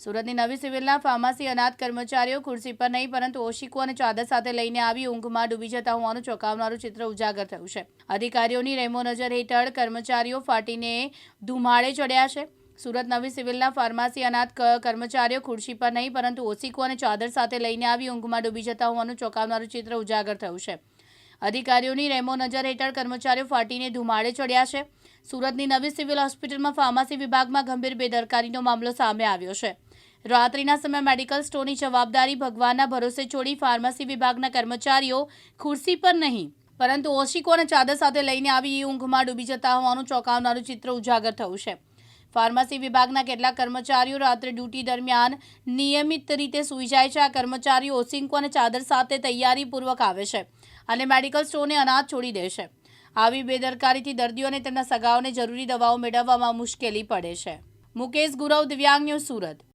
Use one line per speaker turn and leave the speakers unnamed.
સુરતની નવી સિવિલના ફાર્મસી અનાથ કર્મચારીઓ ખુરશી પર નહીં, પરંતુ ઓશિકો અને ચાદર સાથે લઈને આવી ઊંઘમાં ડૂબી જતા હોવાનું ચોંકાવનારું ચિત્ર ઉજાગર થયું છે. અધિકારીઓની રેમો નજર હેઠળ કર્મચારીઓ ફાટીને ધુમાડે ચડ્યા છે. સુરત નવી સિવિલના ફાર્મસી અનાથ કર્મચારીઓ ખુરશી પર નહીં, પરંતુ ઓશિકો અને ચાદર સાથે લઈને આવી ઊંઘમાં ડૂબી જતા હોવાનું ચોંકાવનારું ચિત્ર ઉજાગર થયું છે. અધિકારીઓની રેમો નજર હેઠળ કર્મચારીઓ ફાટીને ધુમાડે ચડ્યા છે. સુરતની નવી સિવિલ હોસ્પિટલમાં ફાર્મસી વિભાગમાં ગંભીર બેદરકારીનો મામલો સામે આવ્યો છે. રાત્રિના સમયે મેડિકલ સ્ટોરની જવાબદારી ભગવાનના ભરોસે છોડી ફાર્મસી વિભાગના કર્મચારીઓ ખુરશી પર નહીં. પરંતુ ઓશિકો અને ચાદર સાથે લઈને આવી ઊંઘમાં ડૂબી જતા હોવાનું ચોંકાવનારું ચિત્ર ઉજાગર થયું છે. ફાર્મસી વિભાગના કેટલાક કર્મચારીઓ રાત્રે ડ્યુટી દરમિયાન નિયમિત રીતે સૂઈ જાય છે. આ કર્મચારીઓ ઓશિંકો અને ચાદર સાથે તૈયારીપૂર્વક આવે છે અને મેડિકલ સ્ટોરને અનાજ છોડી દે છે. આવી બેદરકારીથી દર્દીઓ અને તેમના સગાઓને જરૂરી દવાઓ મેળવવામાં મુશ્કેલી પડે છે. મુકેશ ગુરવ, દિવ્યાંગ ન્યૂઝ સુરત.